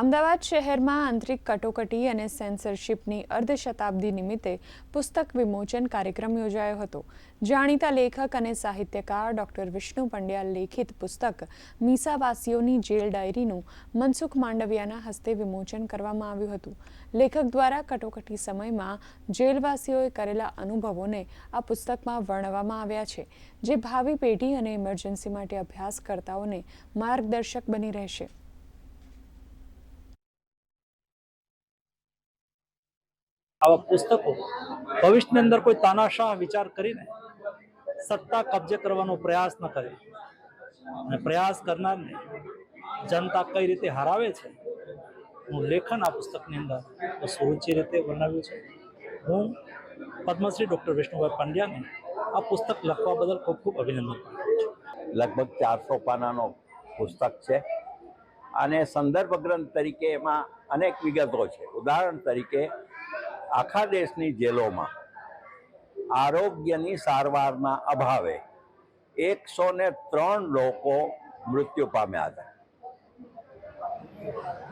અમદાવાદ શહેરમાં આંતરિક કટોકટી અને સેન્સરશિપની અર્ધશતાબ્દી નિમિત્તે પુસ્તક વિમોચન કાર્યક્રમ યોજાયો હતો. જાણીતા લેખક અને સાહિત્યકાર ડોક્ટર વિષ્ણુ પંડ્યા લેખિત પુસ્તક મીસાવાસીઓની જેલ ડાયરીનું મનસુખ માંડવિયાના હસ્તે વિમોચન કરવામાં આવ્યું હતું. લેખક દ્વારા કટોકટી સમયમાં જેલવાસીઓએ કરેલા અનુભવોને આ પુસ્તકમાં વર્ણવવામાં આવ્યા છે, જે ભાવિ પેઢી અને ઇમરજન્સી માટે અભ્યાસકર્તાઓને માર્ગદર્શક બની રહેશે. આવા પુસ્તકો ભવિષ્યની અંદર કોઈ તાનાશાહ વિચાર કરીને સત્તા કબજે કરવાનો પ્રયાસ ન કરે. અને પ્રયાસ કરનારને જનતા કઈ રીતે હરાવે છે, હું લેખન આ પુસ્તકની અંદર સુરુચિ રીતે વર્ણવ્યું છે. હું પદ્મશ્રી ડૉક્ટર વિષ્ણુભાઈ પંડ્યાને આ પુસ્તક લખવા બદલ ખૂબ ખૂબ અભિનંદન લગભગ ચારસો પાનાનો પુસ્તક છે. અને સંદર્ભ ગ્રંથ તરીકે એમાં અનેક વિગતો છે. ઉદાહરણ તરીકે આખા દેશની જેલોમાં આરોગ્યની સારવારના અભાવે એકસો ને ત્રણ લોકો મૃત્યુ પામ્યા હતા.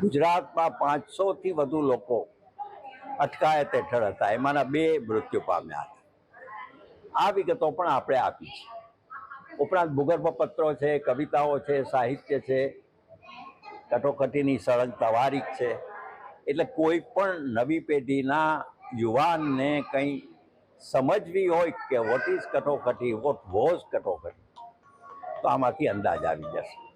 ગુજરાતમાં પાંચસોથી વધુ લોકો અટકાયત હેઠળ હતા. એમાંના બે મૃત્યુ પામ્યા હતા. આ વિગતો પણ આપણે આપી છે. ઉપરાંત ભૂગર્ભ પત્રો છે, કવિતાઓ છે, સાહિત્ય છે, કટોકટીની સળંગ તવારીખ છે એટલે કોઈ પણ નવી પેઢીના યુવાનને કંઈ સમજવી હોય કે વોટ ઇઝ કટોકટી વોટ વોઝ કટોકટી, તો આમાંથી અંદાજ આવી જશે.